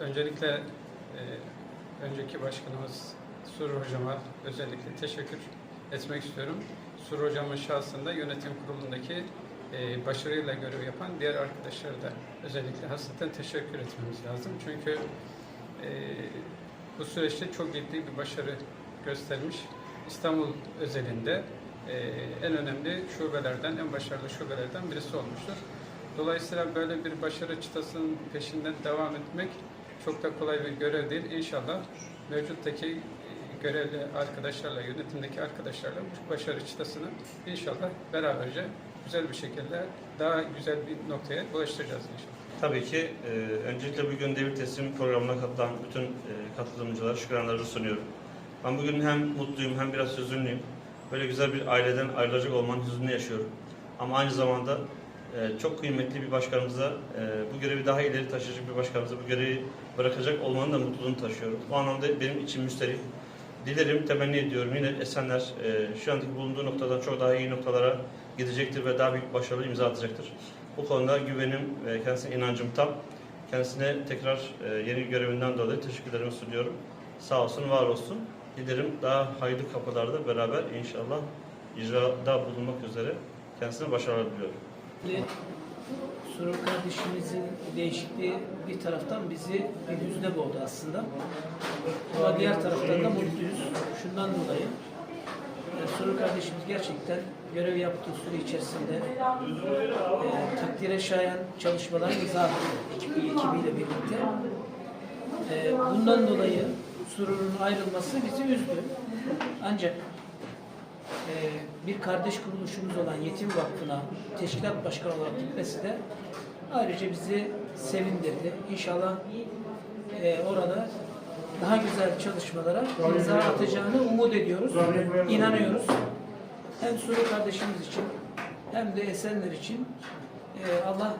öncelikle e, önceki başkanımız Surur Hocam'a özellikle teşekkür etmek istiyorum. Surur Hocam'ın şahsında yönetim kurulundaki e, başarıyla görev yapan diğer arkadaşlara da özellikle hasreten teşekkür etmemiz lazım. Çünkü e, bu süreçte çok ciddi bir başarı göstermiş. İstanbul özelinde e, en önemli şubelerden, en başarılı şubelerden birisi olmuştur. Dolayısıyla böyle bir başarı çıtasının peşinden devam etmek çok da kolay bir görev değil. İnşallah mevcuttaki görevli arkadaşlarla, yönetimdeki arkadaşlarla bu başarı çıtasını inşallah beraberce güzel bir şekilde daha güzel bir noktaya ulaştıracağız inşallah. Tabii ki e, öncelikle bugün devir teslim programına katılan bütün e, katılımcılara şükranlarımı sunuyorum. Ben bugün hem mutluyum hem biraz hüzünlüyüm. Böyle güzel bir aileden ayrılacak olmanın hüznünü yaşıyorum. Ama aynı zamanda çok kıymetli bir başkanımıza, e, bu görevi daha ileri taşıyacak bir başkanımıza bu görevi bırakacak olmanın da mutluluğunu taşıyorum. Bu anlamda benim içim müsterih. Dilerim, temenni ediyorum yine Esenler e, şu andaki bulunduğu noktadan çok daha iyi noktalara gidecektir ve daha büyük başarılı imza atacaktır. Bu konuda güvenim ve kendisine inancım tam. Kendisine tekrar e, yeni görevinden dolayı teşekkürlerimi sunuyorum. Sağ olsun, var olsun. Dilerim daha hayırlı kapılarda beraber inşallah icrada bulunmak üzere kendisine başarılar diliyorum. Şimdi Surur kardeşimizin değişikliği bir taraftan bizi bir hüzne boğdu aslında. Ama diğer taraftan da mutluyuz. Şundan dolayı e, Surur kardeşimiz gerçekten görev yaptığı süre içerisinde e, takdire şayan çalışmalar imza attı ekibi, ekibiyle birlikte. E, bundan dolayı Surur'un ayrılması bizi üzdü. Ancak bir kardeş kuruluşumuz olan Yetim Vakfı'na teşkilat başkanı olarak gitmesi de ayrıca bizi sevindirdi. İnşallah e, orada daha güzel çalışmalara imza atacağını umut ediyoruz, inanıyoruz. Hem Suru kardeşimiz için hem de Esenler için e, Allah